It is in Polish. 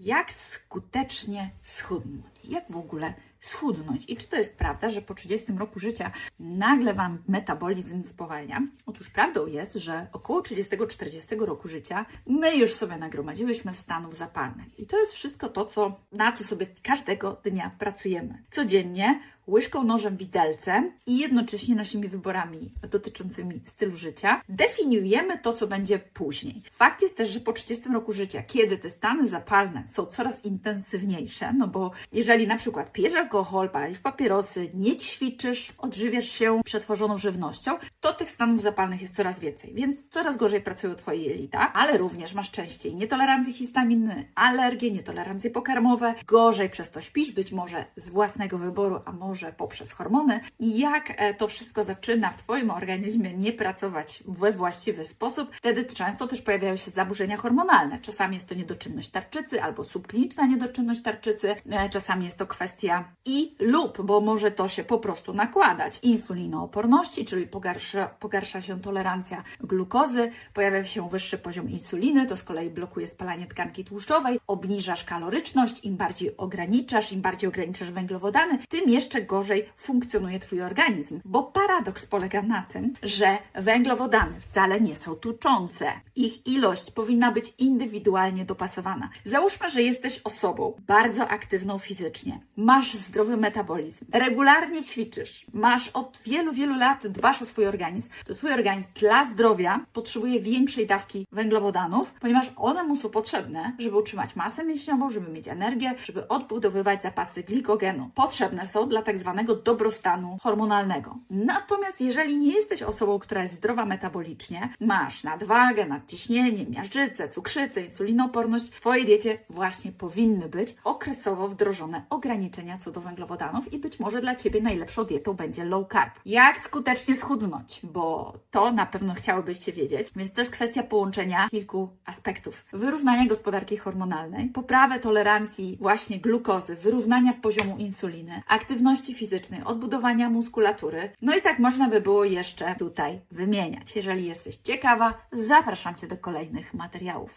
Jak skutecznie schudnąć? Jak w ogóle schudnąć? I czy to jest prawda, że po 30 roku życia nagle Wam metabolizm spowalnia? Otóż prawdą jest, że około 30-40 roku życia my już sobie nagromadziłyśmy stanów zapalnych. I to jest wszystko to, co, na co sobie każdego dnia pracujemy. Codziennie łyżką, nożem, widelcem i jednocześnie naszymi wyborami dotyczącymi stylu życia definiujemy to, co będzie później. Fakt jest też, że po 30 roku życia, kiedy te stany zapalne są coraz intensywniejsze, no bo jeżeli na przykład pijesz alkohol, palisz papierosy, nie ćwiczysz, odżywiasz się przetworzoną żywnością, to tych stanów zapalnych jest coraz więcej, więc coraz gorzej pracują Twoje jelita, ale również masz częściej nietolerancję histaminy, alergie, nietolerancje pokarmowe, gorzej przez to śpisz, być może z własnego wyboru, a może poprzez hormony. I jak e, to wszystko zaczyna w Twoim organizmie nie pracować we właściwy sposób, wtedy często też pojawiają się zaburzenia hormonalne. Czasami jest to niedoczynność tarczycy albo subkliniczna niedoczynność tarczycy, e, czasami jest to kwestia i lub, bo może to się po prostu nakładać. Insulinooporności, czyli pogarsza, pogarsza się tolerancja glukozy, pojawia się wyższy poziom insuliny, to z kolei blokuje spalanie tkanki tłuszczowej, obniżasz kaloryczność, im bardziej ograniczasz, im bardziej ograniczasz węglowodany, tym jeszcze gorzej funkcjonuje Twój organizm. Bo paradoks polega na tym, że węglowodany wcale nie są tuczące. Ich ilość powinna być indywidualnie dopasowana. Załóżmy, że jesteś osobą bardzo aktywną fizycznie, masz zdrowy metabolizm, regularnie ćwiczysz, masz od wielu, wielu lat dbasz o swój organizm, to Twój organizm dla zdrowia potrzebuje większej dawki węglowodanów, ponieważ one mu są potrzebne, żeby utrzymać masę mięśniową, żeby mieć energię, żeby odbudowywać zapasy glikogenu. Potrzebne są dla tak zwanego dobrostanu hormonalnego. Natomiast jeżeli nie jesteś osobą, która jest zdrowa metabolicznie, masz nadwagę, nadciśnienie, miażdżycę, cukrzycę, insulinooporność, w Twojej diecie właśnie powinny być okresowo wdrożone ograniczenia co do węglowodanów i być może dla Ciebie najlepszą dietą będzie low carb. Jak skutecznie schudnąć? Bo to na pewno chciałybyście wiedzieć, więc to jest kwestia połączenia kilku aspektów. Wyrównania gospodarki hormonalnej, poprawę tolerancji właśnie glukozy, wyrównania poziomu insuliny, aktywności fizycznej, odbudowania muskulatury. No i tak można by było jeszcze tutaj wymieniać. Jeżeli jesteś ciekawa, zapraszam Cię do kolejnych materiałów.